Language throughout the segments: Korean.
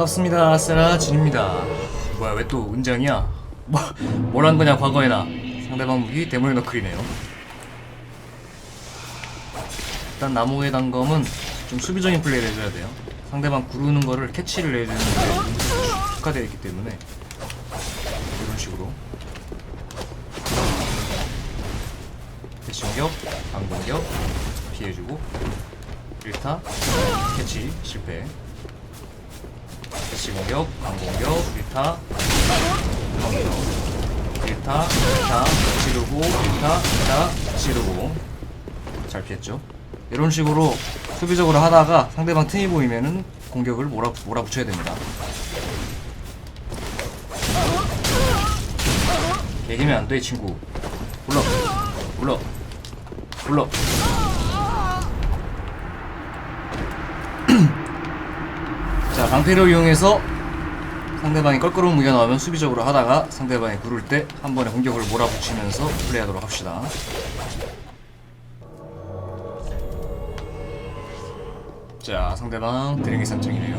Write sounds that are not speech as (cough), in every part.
자 반갑습니다 세라 진입니다. 뭐야 왜 또 은장이야? 뭐, 뭘 한 거냐 과거에나. 상대방 무기 데모의 너클이네요. 일단 나무의 단검은 좀 수비적인 플레이를 해줘야 돼요. 상대방 구르는 거를 캐치를 해주는데 축하되어 있기 때문에 이런 식으로. 캐치 공격, 방 공격 피해주고 1타 캐치 실패 캐치 공격, 방 공격, 1타. 공격 1타, 2타. 지르고 1타, 2타. 지르고. 잘 피했죠? 이런 식으로 수비적으로 하다가 상대방 틈이 보이면은 공격을 몰아, 몰아붙여야 됩니다. 개기면 안 돼 친구. 불러. 불러. 불러 자 방패를 이용해서 상대방이 껄끄러운 무기가 나오면 수비적으로 하다가 상대방이 구를 때 한 번에 공격을 몰아붙이면서 플레이하도록 합시다. 자 상대방 드링이 산정이네요.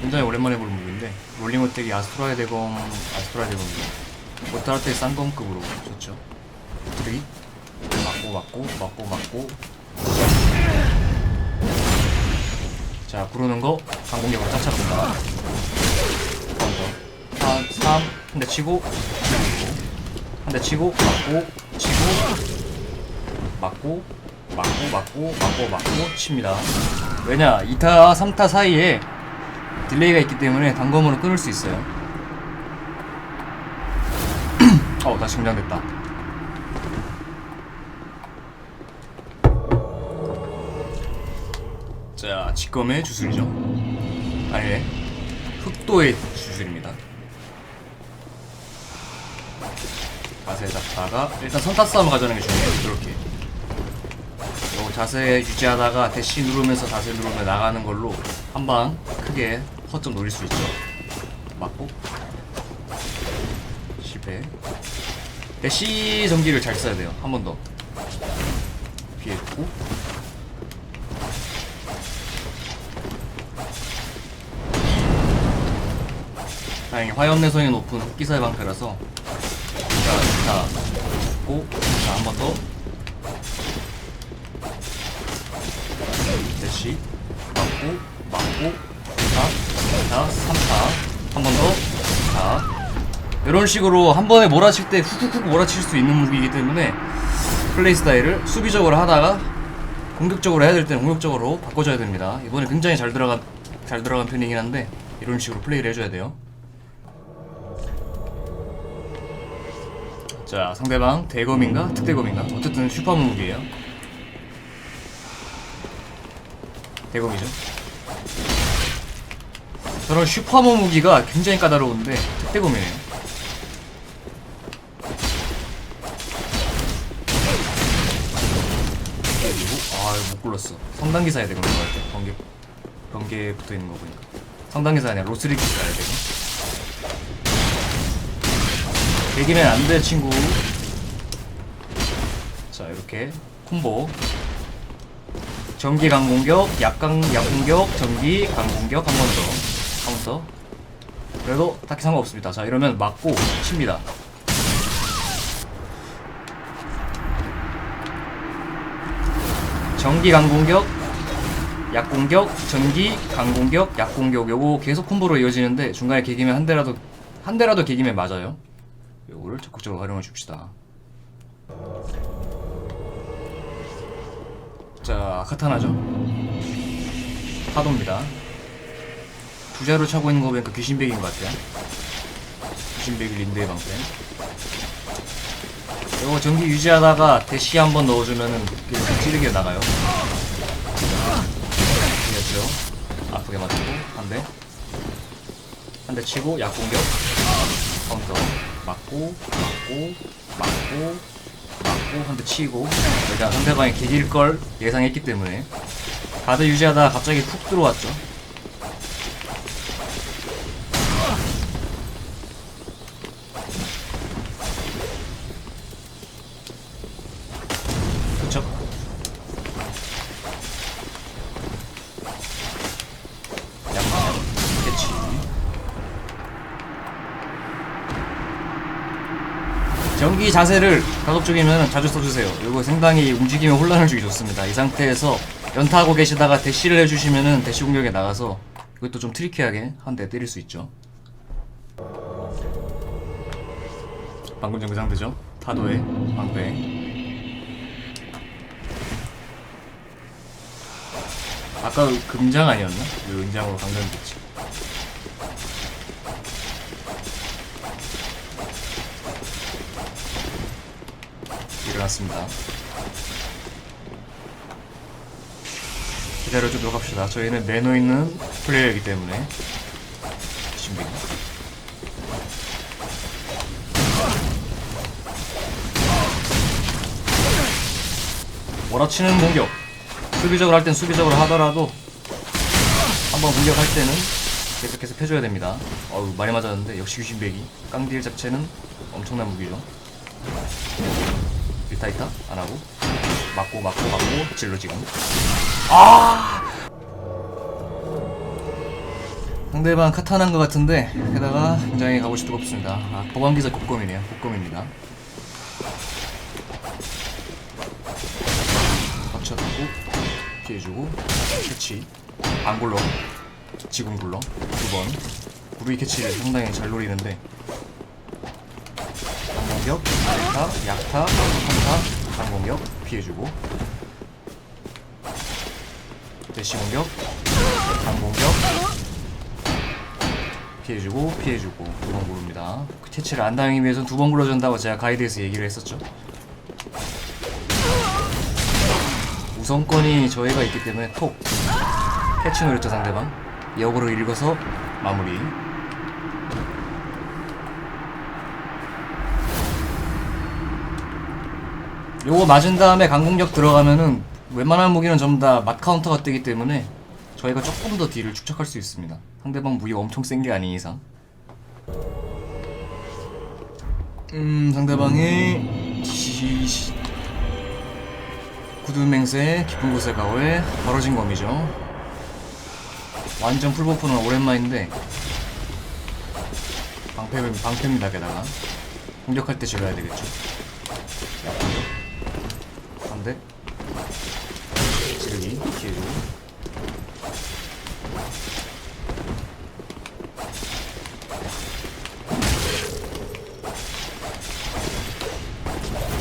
굉장히 오랜만에 보는 무기인데 롤링 어택이 아스트라의 대검 아스트라의 대검이죠 모타르테 쌍검급으로 좋죠. 드릭 맞고 맞고 맞고 맞고 자 구르는 거 강공격으로 쫓아갑니다. 카운터 한 3, 한 대 치고 한 대 치고 맞고 치고 맞고 맞고 맞고 맞고 맞고 칩니다. 왜냐 2타 3타 사이에 딜레이가 있기 때문에 단검으로 끊을 수 있어요. (clears throat) 어 다시 긴장됐다 자 직검의 주술이죠. 아니네 흑도의 주술입니다. 자세 잡다가 일단 선타 싸움을 가져가는 게 중요해요. 이렇게. 요 자세 유지하다가 대시 누르면서 자세 누르면 나가는 걸로 한 방 크게 허점 노릴 수 있죠. 맞고. 실패. 대시 전기를 잘 써야 돼요. 한 번 더 다행히 화염 내성이 높은 흑기사의 방패라서 자, 자, 고, 자, 한 번 더. 대시, 맞고, 맞고, 자, 자, 3타, 한 번 더, 자. 이런 식으로 한 번에 몰아칠 때 훅훅훅 몰아칠 수 있는 무기이기 때문에 플레이 스타일을 수비적으로 하다가 공격적으로 해야 될 때는 공격적으로 바꿔줘야 됩니다. 이번에 굉장히 잘 들어간, 잘 들어간 편이긴 한데 이런 식으로 플레이를 해줘야 돼요. 자 상대방 대검인가 특대검인가? 어쨌든 슈퍼문 무기예요. 대검이죠. 저런 슈퍼문 무기가 굉장히 까다로운데 특대검이네요. 아못 굴렀어. 성단기 사야 되거든 이거. 할때 번개 번개 붙어있는 거 보니까. 성단기 사야 아니라 로스리키 사야 되고 배기면 안 돼 친구. 자 이렇게. 콤보. 전기 강공격 약강 약공격 전기 강공격 한 번 더. 한 번 더. 그래도 딱히 상관없습니다. 자 이러면 맞고 칩니다. 전기 강공격 약공격 전기 강공격 약공격. 요거 계속 콤보로 이어지는데 중간에 개기면 한 대라도 한 대라도 개기면 맞아요 요거를 적극적으로 활용해 줍시다. 자, 카타나죠. 파도입니다. 두 자루 차고 있는 거 보니까 귀신백인 것 같아요. 귀신백 린드의 방패. 요거 전기 유지하다가 대시 한번 넣어주면은 그냥 찌르게 나가요. 이겼죠. 아프게 맞고 한 대. 한 대 치고 약공격. 카운터. 맞고 맞고 맞고 맞고 한 대 치고 일단 상대방이 기길 걸 예상했기 때문에 가드 유지하다가 갑자기 훅 들어왔죠. 그쵸? 약 경기 자세를 가급적이면 자주 써주세요. 이거 상당히 움직이면 혼란을 주기 좋습니다. 이 상태에서 연타하고 계시다가 대시를 해주시면은 대시 공격에 나가서 이것도 좀 트리키하게 한 대 때릴 수 있죠. 방금 전 그 상태죠. 타도의 방패. 아까 금장 아니었나? 그 은장으로 강변됐지. 일어났습니다. 기다려주도록 합시다. 저희는 매너 있는 플레이어이기 때문에 준비. 몰아치는 공격. 수비적으로 할 땐 수비적으로 하더라도 한번 공격할 때는 계속해서 펴줘야 됩니다. 어우 많이 맞았는데 역시 귀신배기. 깡딜 자체는 엄청난 무기죠. 일타 일타 안 하고 맞고 맞고 맞고 질러 지금. 아! 상대방 카타난 것 같은데 게다가 굉장히 싶고 없습니다. 아, 보관기사 곡검이네요. 곡검입니다. 맞춰주고 피해주고 캐치 안 굴러 지금 굴러 두번 구르기 캐치를 상당히 잘 노리는데 강 공격 약타 약타 한타 강공격 피해주고. 대시 공격 강공격 피해주고 피해주고. 두번 구릅니다. 캐치를 안 당하기 위해서 두번 굴러준다고 제가 가이드에서 얘기를 했었죠. 우선권이 저희가 있기 때문에 톡. 캐치 노렸죠 상대방. 역으로 읽어서 마무리 요거 맞은 다음에 강공격 들어가면은 웬만한 무기는 전부 다 맛 카운터가 뜨기 때문에 저희가 조금 더 딜을 축적할 수 있습니다. 상대방 무기가 엄청 센 게 아닌 이상. 음 상대방이 시... 시- 굳은 맹세 깊은 곳에 가오에 벌어진 검이죠. 완전 풀버프는 오랜만인데 방패, 방패입니다 게다가. 공격할 때 질러야 되겠죠 반대 지르기 피해주고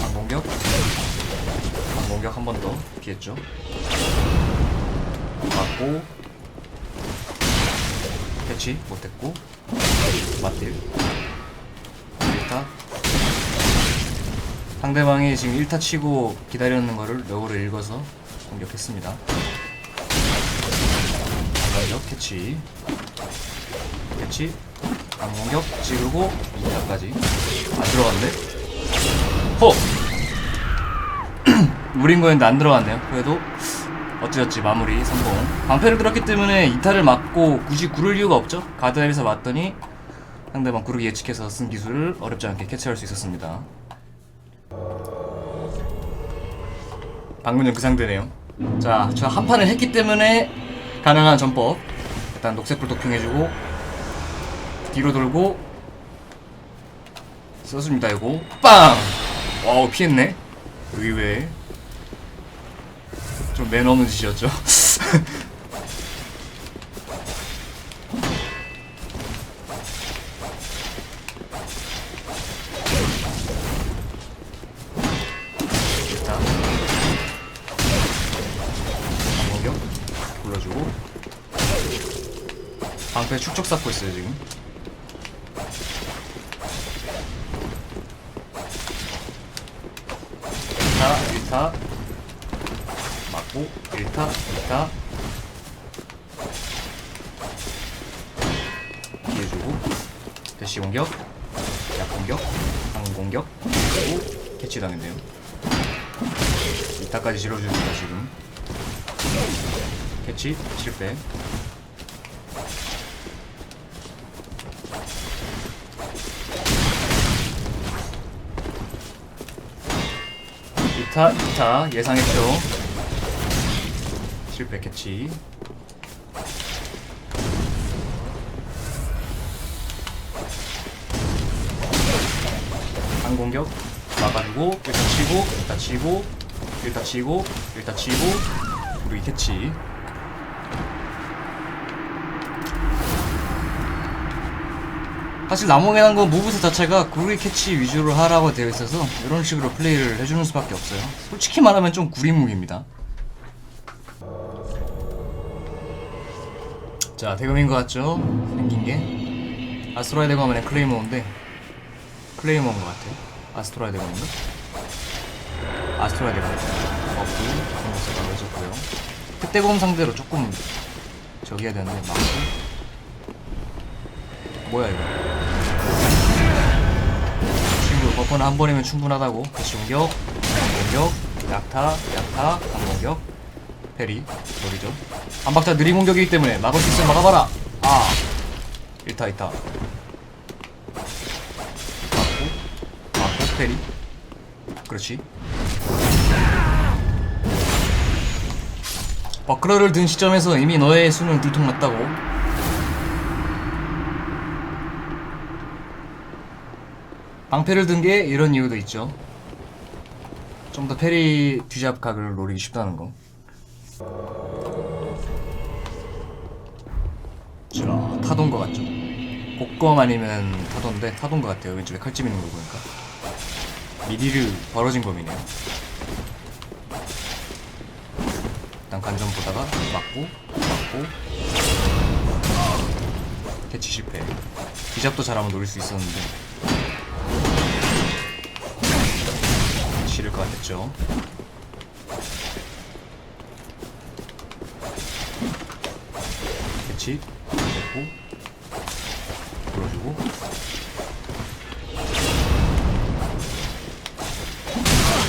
방공격 방공격 한 번 더 피했죠? 맞고. 캐치 못했고. 맞딜 상대방이 지금 1타 치고 기다리는 거를 역으로 읽어서 공격했습니다. 공격 캐치. 캐치. 강공격 찌르고 2타까지. 안 들어갔네? 호! (clears throat) 무린 거였는데 안 들어갔네요. 그래도 어찌어찌 마무리 성공. 방패를 들었기 때문에 이탈을 맞고 굳이 구를 이유가 없죠? 가드앱에서 맞더니 상대방 구르기 예측해서 쓴 기술을 어렵지 않게 캐치할 수 있었습니다 방금 전그 상대네요. 자 저 한 판을 했기 때문에 가능한 전법. 일단 녹색불 도핑해주고 뒤로 돌고 썼습니다 이거. 빵! 와우 피했네. 의외에 좀 매너 없는 짓이었죠 불러주고. 방패 축적 쌓고 있어요 지금. 자 1타. 맞고 1타 2타. 피해주고. 대시 공격. 약 공격. 강 공격. 그리고 캐치 당했네요. 2타까지 실어줍니다 지금 캐치 실패. 이타 2타 예상했죠. 실패 캐치. 강공격 막아주고 일단 치고 일단 치고 일단 치고 일단 치고 우리 캐치 사실 나무에난 건 무브스 자체가 구리 캐치 위주로 하라고 되어 있어서 이런 식으로 플레이를 해주는 수밖에 없어요. 솔직히 말하면 좀 구리무기입니다. 자 대금인 것 같죠? 생긴 게. 아스트로아이 대검은 클레이모인데 클레이모인 것 같아요. 아스트로아이 대검인가? 아스트로아이 대검 없고 공격사가 외졌고요. 특대검 상대로 조금 저기 해야 되는데 막고 뭐야 이거? 친구 버퍼는 한 번이면 충분하다고. 대시 공격. 공격. 약타 약타. 강공격. 페리. 노리죠. 한 박자 느린 공격이기 때문에 막을 수 있으면 막아봐라. 아. 1타 2타. 막고 막고 페리. 그렇지. 버클러를 든 시점에서 이미 너의 수는 들통났다고 방패를 든 게 이런 이유도 있죠 좀 더 페리 뒤잡 각을 노리기 쉽다는 거 자, 타돈 거 같죠? 곡검 아니면 타돈데 타돈 거 같아요. 왼쪽에 칼집 있는 거 보니까. 미디르 벌어진 검이네요. 일단 간전 보다가 맞고 맞고 캐치 실패. 기잡도 잘하면 노릴 수 있었는데 싫을 것 같았죠. 캐치? 됐고. 불어주고.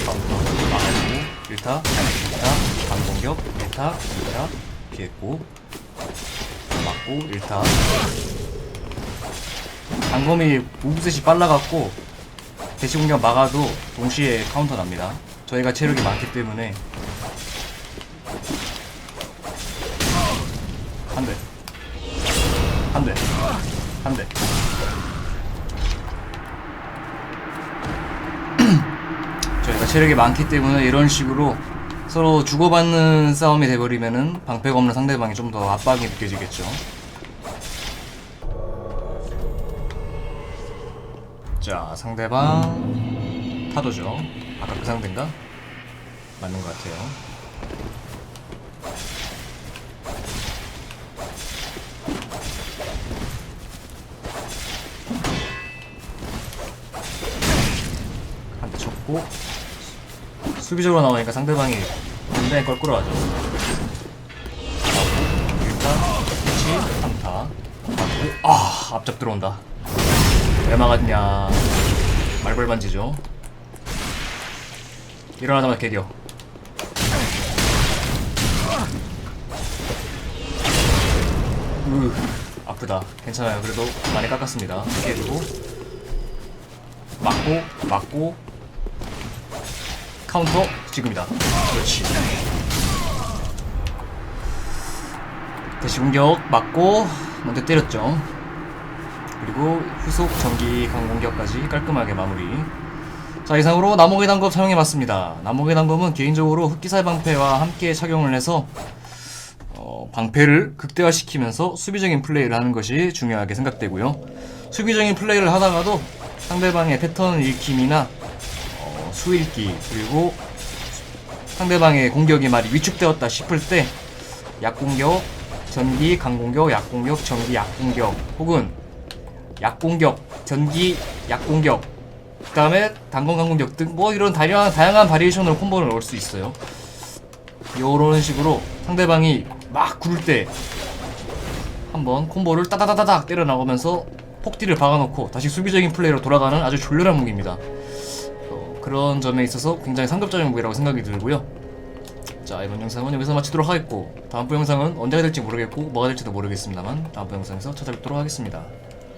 카운터 막아주고. 1타 2타 반공격 1타 2타 피했고. 맞고 1타. 방검이 무브셋이 빨라갖고 대시 공격 막아도 동시에 카운터 납니다 저희가 체력이 많기 때문에 한 대. 한 대. 한 대. (clears throat) 저희가 체력이 많기 때문에 이런 식으로 서로 주고받는 싸움이 돼버리면은 방패가 없는 상대방이 좀 더 압박이 느껴지겠죠. 자, 상대방 타도죠. 아까 그 상대인가? 맞는 것 같아요. 한 대 쳤고 수비적으로 나오니까 상대방이 굉장히 껄끄러워하죠 일단 그치 3타 맞고 아 앞잡 들어온다 왜 막았냐. 말벌 반지죠. 일어나자마자 개겨 으 아프다. 괜찮아요. 그래도 많이 깎았습니다. 피해주고. 맞고 맞고. 카운터 지금이다. 그렇지. 다시 공격 맞고. 먼저 때렸죠 그리고 후속 전기 강공격까지 깔끔하게 마무리. 자 이상으로 나무의 단검 사용해봤습니다. 나무의 단검은 개인적으로 흑기살 방패와 함께 착용을 해서 어, 방패를 극대화시키면서 수비적인 플레이를 하는 것이 중요하게 생각되고요. 수비적인 플레이를 하다가도 상대방의 패턴 읽힘이나 어, 수읽기 그리고 상대방의 공격이 많이 위축되었다 싶을 때 약공격, 전기, 강공격, 약공격, 전기, 약공격 혹은 약공격, 전기, 약공격 그 다음에 단건 강공격 등 뭐 이런 다양한, 다양한 바리에이션으로 콤보를 넣을 수 있어요 요런 식으로 상대방이 막 구를 때 한번 콤보를 따다다다닥 때려 나오면서 폭딜을 박아놓고 다시 수비적인 플레이로 돌아가는 아주 졸렬한 무기입니다. 어, 그런 점에 있어서 굉장히 상급적인 무기라고 생각이 들고요. 자 이번 영상은 여기서 마치도록 하겠고 다음번 영상은 언제가 될지 모르겠고 뭐가 될지도 모르겠습니다만 다음번 영상에서 찾아뵙도록 하겠습니다.